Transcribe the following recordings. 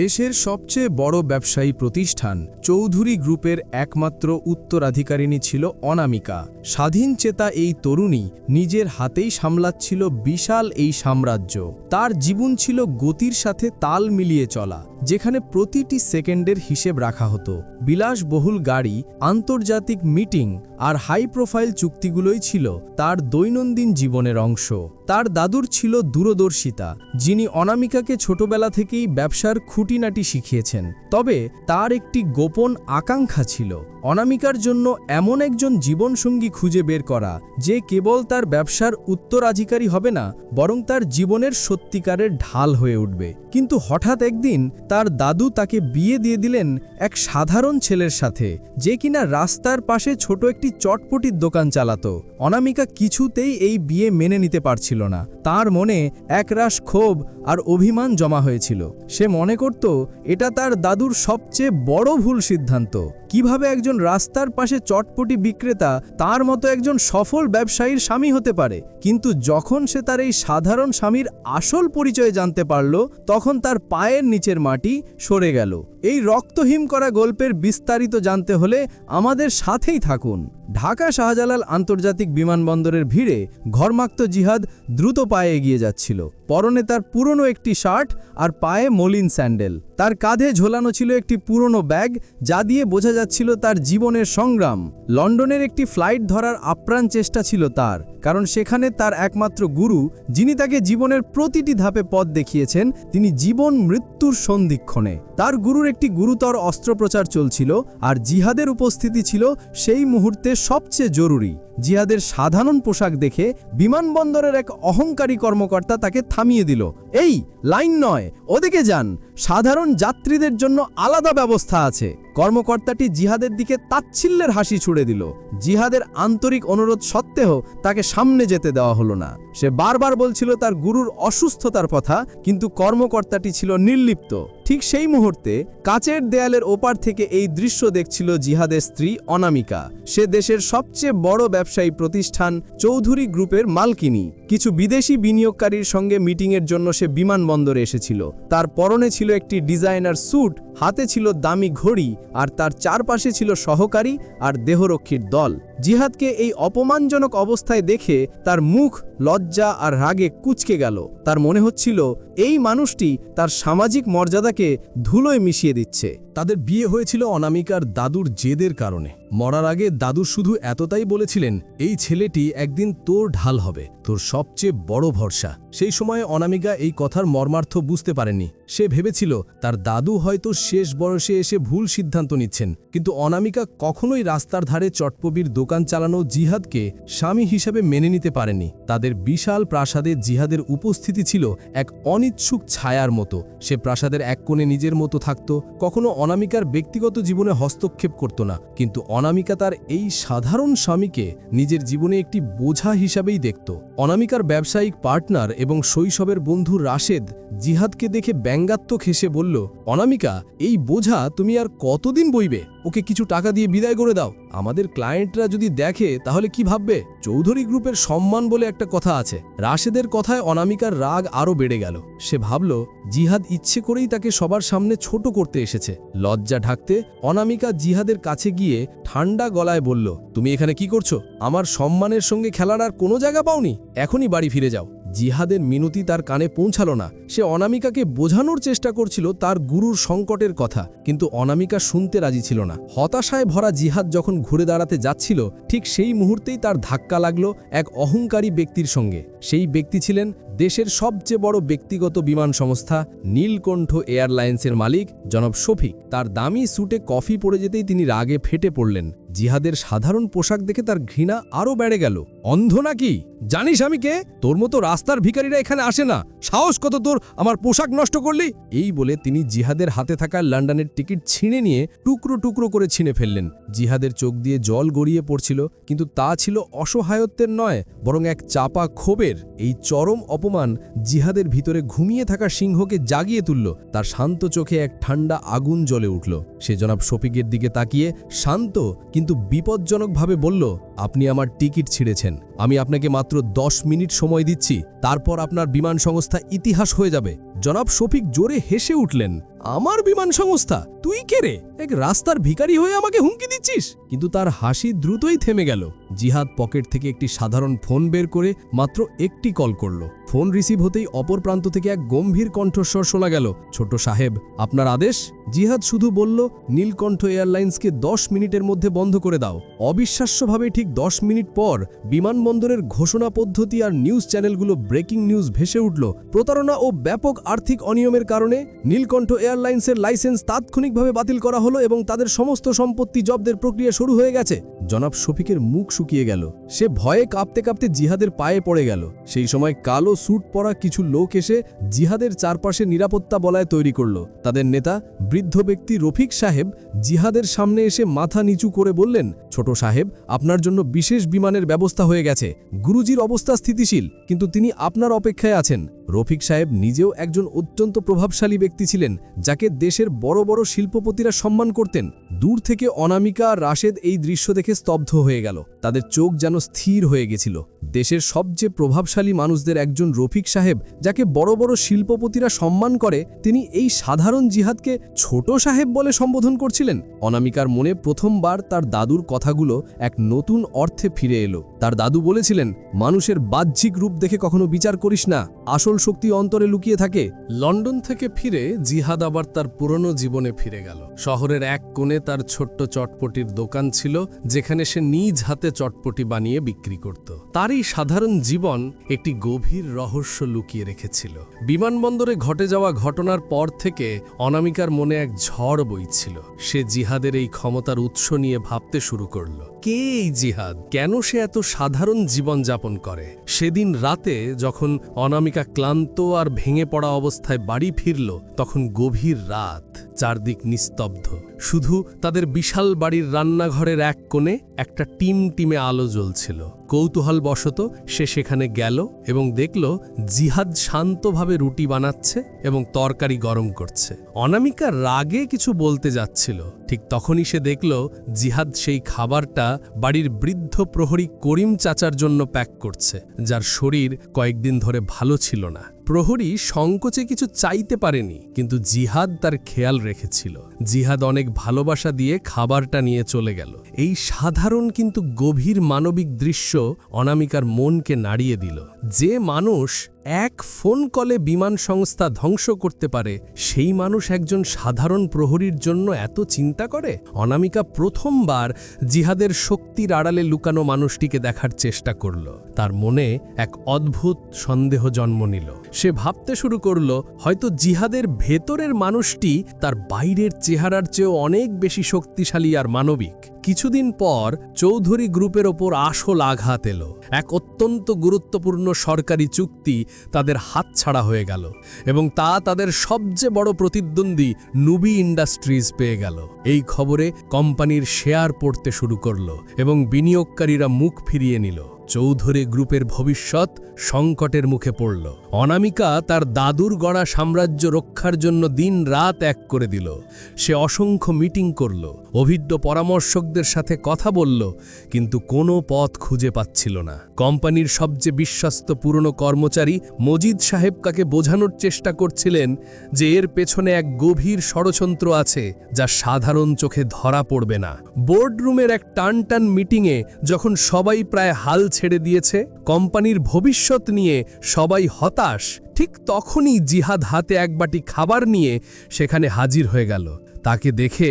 দেশের সবচেয়ে বড় ব্যবসায়ী প্রতিষ্ঠান চৌধুরী গ্রুপের একমাত্র উত্তরাধিকারিণী ছিল অনামিকা। স্বাধীন চেতা এই তরুণী নিজের হাতেই সামলাচ্ছিল বিশাল এই সাম্রাজ্য। তার জীবন ছিল গতির সাথে তাল মিলিয়ে চলা, যেখানে প্রতিটি সেকেন্ডের হিসেব রাখা হতো। বিলাসবহুল গাড়ি, আন্তর্জাতিক মিটিং আর হাই প্রোফাইল চুক্তিগুলোই ছিল তার দৈনন্দিন জীবনের অংশ। তার দাদুর ছিল দূরদর্শিতা, যিনি অনামিকাকে ছোটবেলা থেকেই ব্যবসার খুঁটিনাটি শিখিয়েছেন। তবে তার একটি গোপন আকাঙ্ক্ষা ছিল, অনামিকার জন্য এমন একজন জীবনসঙ্গী খুঁজে বের করা, যে কেবল তার ব্যবসার উত্তরাধিকারী হবে না, বরং তার জীবনের সত্যিকারের ঢাল হয়ে উঠবে। কিন্তু হঠাৎ একদিন তার দাদু তাকে বিয়ে দিয়ে দিলেন এক সাধারণ ছেলের সাথে, যে কিনা রাস্তার পাশে ছোট একটি চটপটির দোকান চালাত। অনামিকা কিছুতেই এই বিয়ে মেনে নিতে পারছিল না। তার মনে একরাশ ক্ষোভ আর অভিমান জমা হয়েছিল। সে মনে করত, এটা তার দাদুর সবচেয়ে বড় ভুল সিদ্ধান্ত। কীভাবে একজন রাস্তার পাশে চটপটি বিক্রেতা তার মতো একজন সফল ব্যবসায়ীর স্বামী হতে পারে? কিন্তু যখন সে তার এই সাধারণ স্বামীর আসল পরিচয় জানতে পারল, তখন তার পায়ের নিচের মাটি সরে গেল। এই রক্তহীন করা গল্পের বিস্তারিত জানতে হলে আমাদের সাথেই থাকুন। ঢাকা শাহজালাল আন্তর্জাতিক বিমানবন্দরের ভিড়ে ঘরমাক্ত জিহাদ দ্রুত পায়ে এগিয়ে যাচ্ছিল। পরনে তার পুরনো একটি শার্ট আর পায়ে মলিন স্যান্ডেল। তার কাঁধে ঝোলানো ছিল একটি পুরনো ব্যাগ, যা দিয়ে বোঝা যাচ্ছিল তার জীবনের সংগ্রাম। লন্ডনের একটি ফ্লাইট ধরার আপ্রাণ চেষ্টা ছিল তার, কারণ সেখানে তার একমাত্র গুরু, যিনি তাকে জীবনের প্রতিটি ধাপে পথ দেখিয়েছেন, তিনি জীবন মৃত্যুর সন্ধিক্ষণে। তার গুরুর একটি গুরুতর অস্ত্রপ্রচার চলছিল, আর জিহাদের উপস্থিতি ছিল সেই মুহূর্তে সবচেয়ে জরুরি। জিহাদের সাধারণ পোশাক দেখে বিমানবন্দরের এক অহংকারী কর্মকর্তা তাকে থামিয়ে দিল। এই, লাইন নয়, ওদিকে যান। সাধারণ যাত্রীদের জন্য আলাদা ব্যবস্থা আছে। কর্মকর্তাটি জিহাদের দিকে তাচ্ছিল্যের হাসি ছুড়ে দিল। জিহাদের আন্তরিক অনুরোধ সত্ত্বেও তাকে সামনে যেতে দেওয়া হলো না। সে বারবার বলছিল তার গুরুর অসুস্থতার কথা, কিন্তু কর্মকর্তাটি ছিল নির্লিপ্ত। ঠিক সেই মুহূর্তে কাচের দেয়ালের ওপার থেকে এই দৃশ্য দেখছিল জিহাদের স্ত্রী অনামিকা। সে দেশের সবচেয়ে বড় ব্যবসায়ী প্রতিষ্ঠান চৌধুরী গ্রুপের মালকিনী। কিছু বিদেশি বিনিয়োগকারীর সঙ্গে মিটিংয়ের জন্য সে বিমানবন্দরে এসেছিল। তার পরনে ছিল একটি ডিজাইনার স্যুট, হাতে ছিল দামি ঘড়ি আর তার চারপাশে ছিল সহকারী আর দেহরক্ষীর দল। জিহাদকে এই অপমানজনক অবস্থায় দেখে তার মুখ লজ্জা আর রাগে কুচকে গেল। তার মনে হচ্ছিল, এই মানুষটি তার সামাজিক মর্যাদাকে ধুলোয় মিশিয়ে দিচ্ছে। তাদের বিয়ে হয়েছিল অনামিকার দাদুর জেদের কারণে। মরার আগে দাদু শুধু এতটাই বলেছিলেন, এই ছেলেটি একদিন তোর ঢাল হবে, তোর সবচেয়ে বড় ভরসা। সেই সময়ে অনামিকা এই কথার মর্মার্থ বুঝতে পারেনি সে ভেবেছিল, তার দাদু হয়তো শেষ বয়সে এসে ভুল সিদ্ধান্ত নিচ্ছেন। কিন্তু অনামিকা কখনোই রাস্তার ধারে চটপবির দোকান চালানো জিহাদকে স্বামী হিসাবে মেনে নিতে পারেনি। তাদের বিশাল প্রাসাদে জিহাদের উপস্থিতি ছিল এক অনিচ্ছুক ছায়ার মতো। সে প্রাসাদের এক কোণে নিজের মতো থাকত, কখনো অনামিকার ব্যক্তিগত জীবনে হস্তক্ষেপ করত না। কিন্তু অনামিকা তার এই সাধারণ স্বামীকে নিজের জীবনে একটি বোঝা হিসাবেই দেখত। অনামিকার ব্যবসায়িক পার্টনার এবং শৈশবের বন্ধু রাশেদ জিহাদকে দেখে ব্যঙ্গাত্মক হেসে বলল, অনামিকা, এই বোঝা তুমি আর কতদিন বইবে? ওকে কিছু টাকা দিয়ে বিদায় করে দাও। আমাদের ক্লায়েন্টরা যদি দেখে, তাহলে কি ভাববে? চৌধুরী গ্রুপের সম্মান বলে একটা কথা আছে। রাশেদের কথায় অনামিকার রাগ আরও বেড়ে গেল। সে ভাবল, জিহাদ ইচ্ছে করেই তাকে সবার সামনে ছোট করতে এসেছে। লজ্জা ঢাকতে অনামিকা জিহাদের কাছে গিয়ে ঠান্ডা গলায় বলল, তুমি এখানে কি করছ? আমার সম্মানের সঙ্গে খেলার আর কোনো জায়গা পাওনি? এখনই বাড়ি ফিরে যাও। জিহাদের মিনতি তার কানে পৌঁছাল না। সে অনামিকাকে বোঝানোর চেষ্টা করছিল তার গুরুর সংকটের কথা, কিন্তু অনামিকা শুনতে রাজি ছিল না। হতাশায় ভরা জিহাদ যখন ঘুরে দাঁড়াতে যাচ্ছিল, ঠিক সেই মুহূর্তেই তার ধাক্কা লাগল এক অহংকারী ব্যক্তির সঙ্গে। সেই ব্যক্তি ছিলেন দেশের সবচেয়ে বড় ব্যক্তিগত বিমান সংস্থা নীলকণ্ঠ এয়ারলাইন্সের মালিক জনব শফিক। তার দামি স্যুটে কফি পড়ে যেতেই তিনি রাগে ফেটে পড়লেন। জিহাদের সাধারণ পোশাক দেখে তার ঘৃণা আরও বেড়ে গেল। অন্ধ নাকি? জানিস আমি কে? তোর মতো রাস্তার ভিখারিরা এখানে আসে না। সাহস কত তোর? আমার পোশাক নষ্ট করলি? এই বলে তিনি জিহাদের হাতে থাকা লন্ডনের টিকিট ছিঁড়ে নিয়ে টুকরো টুকরো করে ছিঁড়ে ফেললেন। জিহাদের চোখ দিয়ে জল গড়িয়ে পড়ছিল, কিন্তু তা ছিল অসহায়ত্বের নয়, বরং এক চাপা ক্ষোভের। এই চরম অপমান জিহাদের ভিতরে ঘুমিয়ে থাকা সিংহকে জাগিয়ে তুলল। তার শান্ত চোখে এক ঠান্ডা আগুন জ্বলে উঠল। সে জনাব শফিকের দিকে তাকিয়ে, শান্ত, কিন্তু কিন্তু বিপজ্জনকভাবে বলল, আপনি আমার টিকিট ছিঁড়েছেন। আমি আপনাকে মাত্র দশ মিনিট সময় দিচ্ছি। তারপর আপনার বিমান সংস্থা ইতিহাস হয়ে যাবে। জনাব শফিক জোরে হেসে উঠলেন, আমার বিমান সংস্থা? তুই কে রে? এক রাস্তার ভিখারি হয়ে আমাকে হুমকি দিচ্ছিস? কিন্তু তার হাসি দ্রুতই থেমে গেল। জিহাদ পকেট থেকে একটি সাধারণ ফোন বের করে মাত্র একটি কল করল। ফোন রিসিভ হতেই অপর প্রান্ত থেকে এক গম্ভীর কণ্ঠস্বর শোনা গেল, ছোট সাহেব, আপনার আদেশ? জিহাদ শুধু বলল, নীলকণ্ঠ এয়ারলাইন্সকে দশ মিনিটের মধ্যে বন্ধ করে দাও। অবিশ্বাস্যভাবে ঠিক দশ মিনিট পর বিমানবন্দরের ঘোষণা পদ্ধতি আর নিউজ চ্যানেলগুলো ব্রেকিং নিউজ ভেসে উঠল। প্রতারণা ও ব্যাপক আর্থিক অনিয়মের কারণে নীলকণ্ঠ এয়ারলাইন্সের লাইসেন্স তাৎক্ষণিকভাবে বাতিল করা হলো এবং তাদের সমস্ত সম্পত্তি জব্দের প্রক্রিয়া শুরু হয়ে গেছে। জনাব শফিকের মুখ শুকিয়ে গেল। সে ভয়ে কাঁপতে কাঁপতে জিহাদের পায়ে পড়ে গেল। সেই সময় কালো স্যুট পরা কিছু লোক এসে জিহাদের চারপাশে নিরাপত্তা বলায় তৈরি করল। তাদের নেতা বৃদ্ধ ব্যক্তি রফিক সাহেব জিহাদের সামনে এসে মাথা নিচু করে বললেন ছোট সাহেব, আপনার জন্য বিশেষ বিমানের ব্যবস্থা হয়ে গেছে। গুরুজির অবস্থা স্থিতিশীল, কিন্তু তিনি আপনার অপেক্ষায় আছেন। রফিক সাহেব নিজেও একজন অত্যন্ত প্রভাবশালী ব্যক্তি ছিলেন, যাকে দেশের বড় বড় শিল্পপতিরা সম্মান করতেন। দূর থেকে অনামিকা রাশেদ এই দৃশ্য দেখে স্তব্ধ হয়ে গেল। তাদের চোখ যেন স্থির হয়ে গেছিল। দেশের সবচেয়ে প্রভাবশালী মানুষদের একজন রফিক সাহেব, যাকে বড় বড় শিল্পপতিরা সম্মান করে, তিনি এই সাধারণ জিহাদকে ছোট সাহেব বলে সম্বোধন করছিলেন। অনামিকার মনে প্রথমবার তার দাদুর কথাগুলো এক নতুন অর্থে ফিরে এলো। তার দাদু বলেছিলেন, মানুষের বাহ্যিক রূপ দেখে কখনো বিচার করিস না। আসল শক্তি অন্তরে লুকিয়ে থাকে। লন্ডন থেকে ফিরে জিহাদ আবার তার পুরনো জীবনে ফিরে গেল। শহরের এক কোণে তার ছোট্ট চটপটির দোকান ছিল, যেখানে সে নিজ হাতে চটপটি বানিয়ে বিক্রি করত। তারই সাধারণ জীবন একটি গভীর রহস্য লুকিয়ে রেখেছিল। বিমানবন্দরে ঘটে যাওয়া ঘটনার পর থেকে অনামিকার মনে এক ঝড় বইছিল। সে জিহাদের এই ক্ষমতার উৎস নিয়ে ভাবতে শুরু করল। কে এই জিহাদ? কেন সে এত সাধারণ জীবন যাপন করে? সেদিন রাতে যখন অনামিকা ক্লান্ত আর ভেঙে পড়া অবস্থায় বাড়ি ফিরল, তখন গভীর রাত, চারদিক নিস্তব্ধ। শুধু তাদের বিশাল বাড়ির রান্নাঘরের এক কোণে একটা টিম টিমে আলো জ্বলছিল। কৌতূহল বশত সে সেখানে গেল এবং দেখল জিহাদ শান্তভাবে রুটি বানাচ্ছে এবং তরকারি গরম করছে। অনামিকা রাগে কিছু বলতে যাচ্ছিল। ঠিক তখনই সে দেখল জিহাদ সেই খাবারটা বাড়ির বৃদ্ধ প্রহরী করিম চাচার জন্য প্যাক করছে, যার শরীর কয়েকদিন ধরে ভালো ছিল না। প্রহরী সংকোচে কিছু চাইতে পারেনি, কিন্তু জিহাদ তার খেয়াল রেখেছিল। জিহাদ অনেক ভালোবাসা দিয়ে খাবারটা নিয়ে চলে গেল। এই সাধারণ কিন্তু গভীর মানবিক দৃশ্য অনামিকার মনকে নাড়িয়ে দিল। যে মানুষ এক ফোন কলে বিমান সংস্থা ধ্বংস করতে পারে, সেই মানুষ একজন সাধারণ প্রহরীর জন্য এত চিন্তা করে? অনামিকা প্রথমবার জিহাদের শক্তির আড়ালে লুকানো মানুষটিকে দেখার চেষ্টা করল। তার মনে এক অদ্ভুত সন্দেহ জন্ম নিল। সে ভাবতে শুরু করল, হয়তো জিহাদের ভেতরের মানুষটি তার বাইরের চেহারার চেয়েও অনেক বেশি শক্তিশালী আর মানবিক। কিছুদিন পর চৌধুরী গ্রুপের ওপর আসল আঘাত এলো। এক অত্যন্ত গুরুত্বপূর্ণ সরকারি চুক্তি তাদের হাতছাড়া হয়ে গেল এবং তা তাদের সবচেয়ে বড় প্রতিদ্বন্দ্বী নুবি ইন্ডাস্ট্রিজ পেয়ে গেল। এই খবরে কোম্পানির শেয়ার পড়তে শুরু করল এবং বিনিয়োগকারীরা মুখ ফিরিয়ে নিল। চৌধুরী গ্রুপের ভবিষ্যৎ সংকটের মুখে পড়ল। অনামিকা তার দাদুর গড়া সাম্রাজ্য রক্ষার জন্য দিন রাত এক করে দিল। সে অসংখ্য মিটিং করল, অভিজ্ঞ পরামর্শকদের সাথে কথা বলল, কিন্তু কোনো পথ খুঁজে পাচ্ছিল না। কোম্পানির সবচেয়ে বিশ্বস্ত পুরনো কর্মচারী মজিদ সাহেব কাকে বোঝানোর চেষ্টা করছিলেন যে এর পেছনে এক গভীর ষড়যন্ত্র আছে যা সাধারণ চোখে ধরা পড়বে না। বোর্ডরুমের এক টান টান মিটিংয়ে যখন সবাই প্রায় হাল ছেড়ে দিয়েছে, কোম্পানির ভবিষ্যৎ নিয়ে সবাই হতাশ ঠিক তখনই জিহাদ হাতে এক বাটি খাবার নিয়ে সেখানে হাজির হয়ে গেল। তাকে দেখে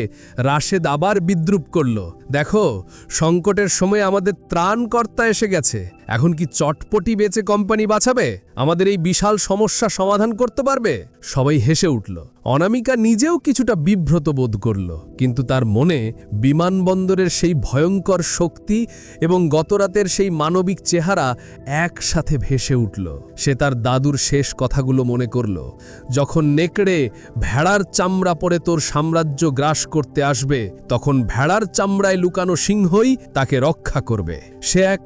রাশেদ আবার বিদ্রুপ করল, দেখো, সংকটের সময় আমাদের ত্রাণকর্তা এসে গেছে। এখন কি চটপটি বেচে কোম্পানি বাঁচাবে? আমাদের এই বিশাল সমস্যা সমাধান করতে পারবে? সবাই হেসে উঠল। অনামিকা নিজেও কিছুটা বিভ্রত বোধ করল, কিন্তু তার মনে বিমানবন্দরের সেই ভয়ঙ্কর শক্তি এবং গতরাতের সেই মানবিক চেহারা একসাথে ভেসে উঠল। সে তার দাদুর শেষ কথাগুলো মনে করল, যখন নেকড়ে ভেড়ার চামড়া পরে তোর সাম্রাজ্য গ্রাস করতে আসবে, তখন ভেড়ার চামড়ায় লুকানো সিংহই তাকে রক্ষা করবে। সে এক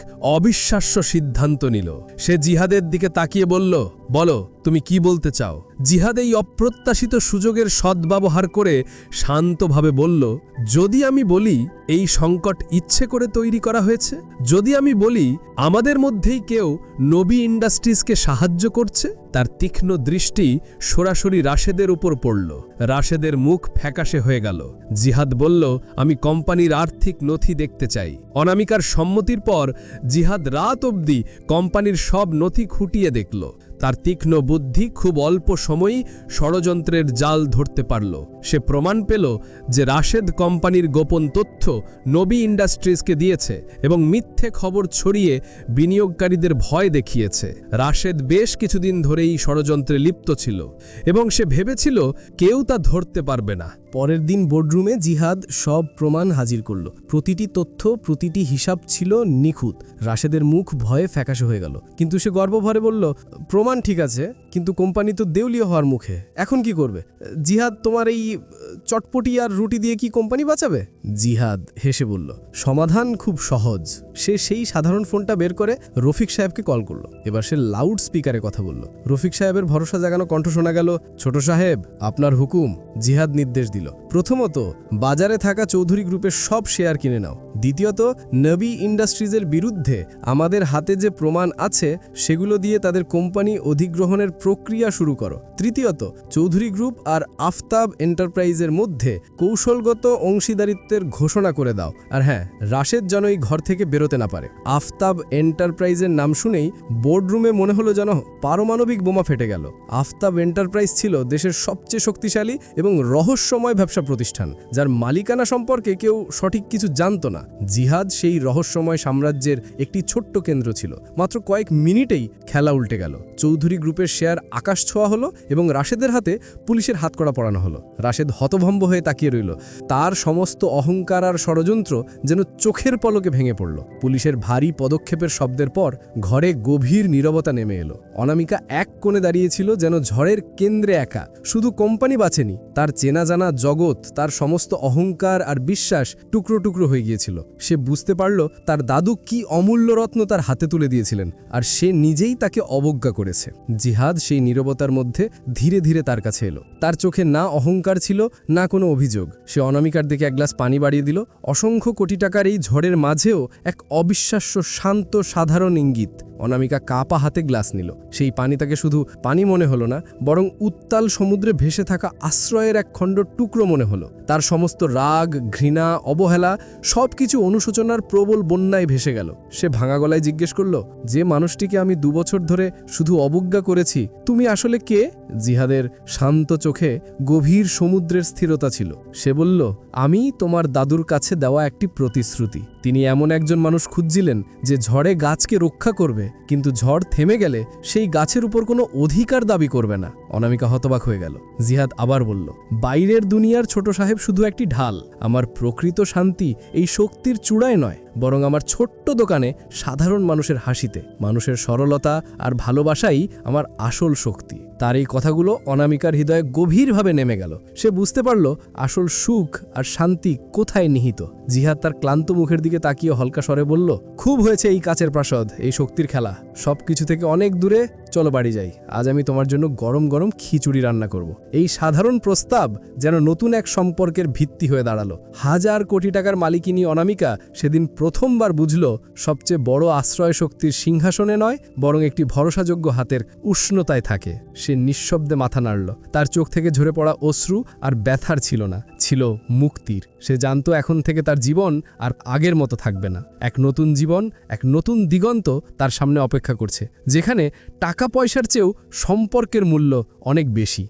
সিদ্ধান্ত নিল। সে জিহাদের দিকে তাকিয়ে বলল বলো, তুমি কি বলতে চাও? জিহাদ এই অপ্রত্যাশিত সুযোগের সদ্ব্যবহার করে শান্তভাবে বলল, যদি আমি বলি, এই সংকট ইচ্ছে করে তৈরি করা হয়েছে? যদি আমি বলি, আমাদের মধ্যেই কেউ নবী ইন্ডাস্ট্রিজকে সাহায্য করছে? তার তীক্ষ্ণ দৃষ্টি সরাসরি রাশেদের উপর পড়ল। রাশেদের মুখ ফ্যাকাশে হয়ে গেল। জিহাদ বলল, আমি কোম্পানির আর্থিক নথি দেখতে চাই। অনামিকার সম্মতির পর জিহাদ রাত অবধি কোম্পানির সব নথি খুঁটিয়ে দেখল। তার তীক্ষ্ণ বুদ্ধি খুব অল্প সময়ই ষড়যন্ত্রের জাল ধরতে পারল। সে প্রমাণ পেল যে রাশেদ কোম্পানির গোপন তথ্য নবী ইন্ডাস্ট্রিজকে দিয়েছে এবং মিথ্যে খবর ছড়িয়ে বিনিয়োগকারীদের ভয় দেখিয়েছে। রাশেদ বেশ কিছুদিন ধরেই ষড়যন্ত্রে লিপ্ত ছিল এবং সে ভেবেছিল কেউ তা ধরতে পারবে না। পরের দিন বোর্ডরুমে জিহাদ সব প্রমাণ হাজির করল। প্রতিটি তথ্য, প্রতিটি হিসাব ছিল নিখুঁত। রাশেদের মুখ ভয়ে ফ্যাকাশে হয়ে গেল। কিন্তু সে গর্বভরে বলল, প্রমাণ ঠিক আছে। কিন্তু কোম্পানি তো দেউলিয়া হওয়ার মুখে। এখন কি করবে? জিহাদ, তোমার এই চটপটি আর রুটি দিয়ে কি কোম্পানি বাঁচাবে? জিহাদ হেসে বলল, সমাধান খুব সহজ। সে সেই সাধারণ ফোনটা বের করে রফিক সাহেবকে কল করল। এবার সে লাউড স্পিকারে কথা বলল। রফিক সাহেবের ভরসা জাগানো কণ্ঠ শোনা গেল, ছোট সাহেব, আপনার হুকুম। জিহাদ নির্দেশ দিল। প্রথমত, বাজারে থাকা চৌধুরী গ্রুপের সব শেয়ার কিনে নাও। দ্বিতীয়ত, নবী ইন্ডাস্ট্রিজের বিরুদ্ধে আমাদের হাতে যে প্রমাণ আছে, সেগুলো দিয়ে তাদের কোম্পানি অধিগ্রহণের প্রক্রিয়া শুরু করো। তৃতীয়ত, চৌধুরী গ্রুপ আর আফতাব এন্টারপ্রাইজের মধ্যে কৌশলগত অংশীদারিত্বের ঘোষণা করে দাও। আর হ্যাঁ রাশেদ যেন এই ঘর থেকে বেরোতে না পারে। আফতাব এন্টারপ্রাইজের নাম শুনেই বোর্ডরুমে মনে হলো যেন পারমাণবিক বোমা ফেটে গেল। আফতাব এন্টারপ্রাইজ ছিল দেশের সবচেয়ে শক্তিশালী এবং রহস্যময় ব্যবসা প্রতিষ্ঠান, যার মালিকানা সম্পর্কে কেউ সঠিক কিছু জানত না। জিহাদ সেই রহস্যময় সাম্রাজ্যের একটি ছোট্ট কেন্দ্র ছিল। মাত্র কয়েক মিনিটেই খেলা উল্টে গেল। চৌধুরী গ্রুপের শেয়ার আকাশ ছোঁয়া হলো এবং রাশেদের হাতে পুলিশের হাতকড়া পড়ানো হলো। রাশেদ হতভম্ব হয়ে তাকিয়ে রইল। তার সমস্ত অহংকার আর ষড়যন্ত্র যেন চোখের পলকে ভেঙে পড়ল। পুলিশের ভারী পদক্ষেপের শব্দের পর ঘরে গভীর নীরবতা নেমে এলো। অনামিকা এক কোণে দাঁড়িয়েছিল যেন ঝড়ের কেন্দ্রে একা। শুধু কোম্পানি বাঁচেনি, তার চেনা জানা জগৎ তার সমস্ত অহংকার আর বিশ্বাস টুকরো টুকরো হয়ে গিয়েছিল। সে বুঝতে পারল তার দাদু কি অমূল্য রত্ন তার হাতে তুলে দিয়েছিলেন আর সে নিজেই তাকে অবজ্ঞা করেছে। জিহাদ সেই নীরবতার মধ্যে ধীরে ধীরে তার কাছে এলো। তার চোখে না অহংকার ছিল, না কোনো অভিযোগ। সে অনামিকার দিকে এক গ্লাস পানি বাড়িয়ে দিল। অসংখ্য কোটি টাকার এই ঝড়ের মাঝেও এক অবিশ্বাস্য, শান্ত, সাধারণ ইঙ্গিত। অনামিকা কাপা হাতে গ্লাস নিল। সেই পানি তাকে শুধু পানি মনে হলো না, বরং উত্তাল সমুদ্রে ভেসে থাকা আশ্রয়ের এক খণ্ড টুকরো মনে হলো। তার সমস্ত রাগ, ঘৃণা, অবহেলা সব কিছু অনুশোচনার প্রবল বন্যায় ভেসে গেল। সে ভাঙা গলায় জিজ্ঞেস করল, যে মানুষটিকে আমি দুবছর ধরে শুধু অবজ্ঞা করেছি, তুমি আসলে কে? জিহাদের শান্ত চোখে গভীর সমুদ্রের স্থিরতা ছিল। সে বলল, আমি তোমার দাদুর কাছে দেওয়া একটি প্রতিশ্রুতি। তিনি এমন একজন মানুষ খুঁজছিলেন যে ঝড়ে গাছকে রক্ষা করবে, কিন্তু ঝড় থেমে গেলে সেই গাছের উপর কোনো অধিকার দাবি করবে না। অনামিকা হতবাক হয়ে গেল। জিহাদ আবার বলল, বাইরের দুনিয়ার ছোট সাহেব শুধু একটি ঢাল। আমার প্রকৃত শান্তি এই শক্তির চূড়ায় নয়। বরং আমার ছোট্ট দোকানে সাধারণ মানুষের হাসিতে, মানুষের সরলতা আর ভালোবাসাই আমার আসল শক্তি। তার এই কথাগুলো অনামিকার হৃদয়ে গভীরভাবে নেমে গেল। সে বুঝতে পারল আসল সুখ আর শান্তি কোথায় নিহিত। জিহাদ তার ক্লান্ত মুখের দিকে তাকিয়ে হলকা স্বরে বলল, খুব হয়েছে এই কাচের প্রাসদ, এই শক্তির খেলা। সব কিছু থেকে অনেক দূরে, চলো বাড়ি যাই। আজ আমি তোমার জন্য গরম গরম খিচুড়ি রান্না করব। এই সাধারণ প্রস্তাব যেন নতুন এক সম্পর্কের ভিত্তি হয়ে দাঁড়াল। হাজার কোটি টাকার মালিকিনী অনামিকা সেদিন প্রথমবার বুঝল সবচেয়ে বড় আশ্রয় শক্তির সিংহাসনে নয়, বরং একটি ভরসাযোগ্য হাতের উষ্ণতায় থাকে। সে নিঃশব্দে মাথা নাড়ল। তার চোখ থেকে ঝরে পড়া অশ্রু আর ব্যথার ছিল না, ছিল মুক্তির। সে জানত এখন থেকে তার জীবন আর আগের মতো থাকবে না। এক নতুন জীবন, এক নতুন দিগন্ত তার সামনে অপেক্ষা করছে, যেখানে টাকা পয়সার চেয়েও সম্পর্কের মূল্য অনেক বেশি।